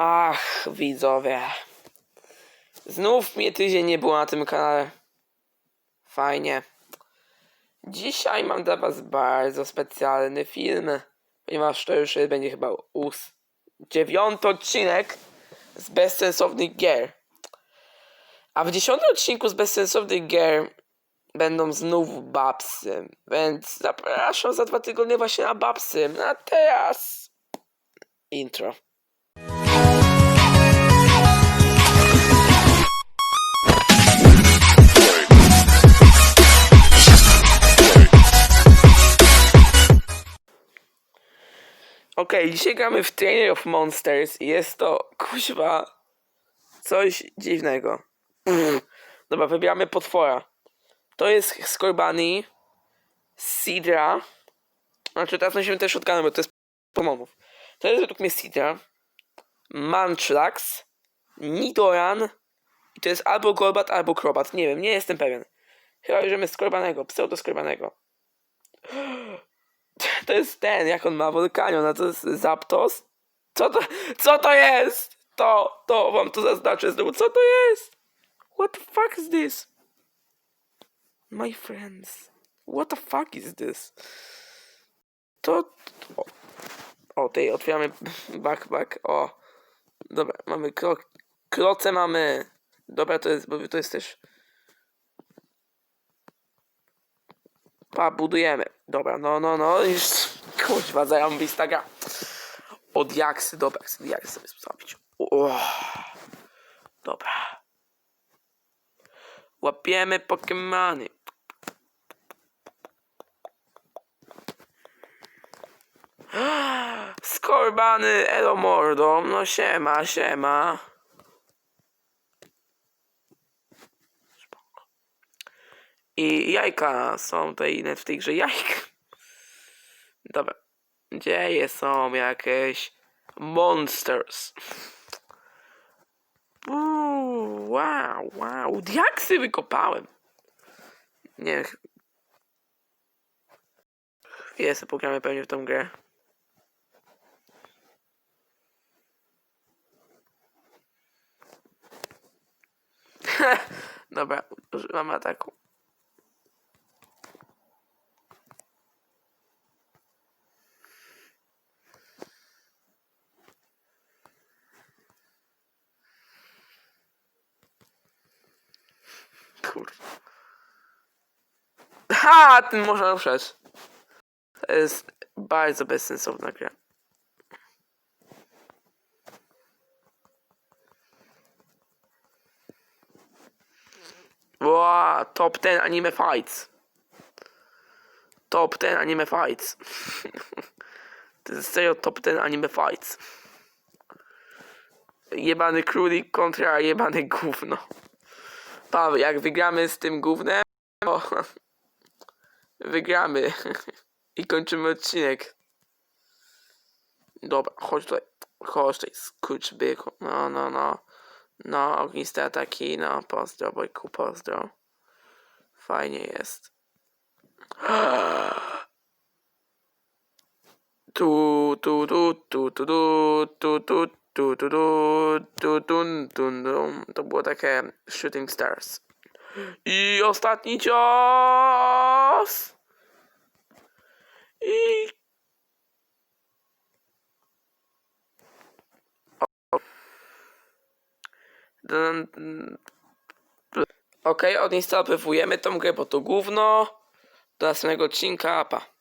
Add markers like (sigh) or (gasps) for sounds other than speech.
Ach, widzowie. Znów mnie tydzień nie było na tym kanale. Fajnie. Dzisiaj mam dla was bardzo specjalny film, ponieważ to już będzie chyba ós dziewiąty odcinek z bezsensownych gier. A w dziesiątym odcinku z bezsensownych gier będą znów babsy, więc zapraszam za dwa tygodnie właśnie na babsy. A teraz intro. Okej, dzisiaj gramy w Trainer of Monsters i jest to, kuźwa, coś dziwnego. Dobra, wybieramy potwora. To jest Skorbani, Sidra. Znaczy teraz musimy też shotgunem, bo to jest pomomów. To jest według mnie Sidra, Mantrax, Nidoran i to jest albo Golbat, albo Krobat. Nie wiem, nie jestem pewien. Chyba bierzemy Skorbanego, pseudo Skorbanego. To jest ten, jak on ma Volcanion, a to jest Zapdos? Co to, co to jest? To, to wam to zaznaczę znowu, co to jest? What the fuck is this? My friends, what the fuck is this? To, o, o tej, otwieramy backpack, o. Dobra, mamy krok, kroce mamy. Dobra, to jest, bo to jest też... Pa, budujemy. Dobra, no, no, no, już, kuźwa, zarąbista gra. Od jaksy, dobra, chcę jaksy sobie. O, dobra. Łapiemy Pokemony. (gasps) Skorbany Elomordo, no siema, siema. I jajka są tutaj net w tej grze jajka. Dobra. Dzieje są jakieś monsters. Uuu, wow, wow. Diaksy wykopałem. Nie. ch- Chwilę sobie pogramy pewnie w tą grę. (laughs) Dobra, używam ataku. Kurwa. Ha! Ten można ruszać. To jest bardzo bezsensowna gra. Wow, top 10 anime fights. Top 10 anime fights. (laughs) to jest serio top 10 anime fights. Jebany królik kontra jebane gówno. Pa, jak wygramy z tym gównem, to wygramy i kończymy odcinek. Dobra, chodź tutaj, chodź tutaj, skurcz byku. No, no, no. No, ogniste ataki, no, pozdro, bojku, pozdro. Fajnie jest. Tu, tu, tu, tu, tu, tu, tu, tu, tu, tu, tu, tu, tun, tun, dum. To było takie Shooting Stars. I ostatni cios! Okej, okay, odinstalowujemy tą grę, bo to gówno. Do następnego odcinka, pa.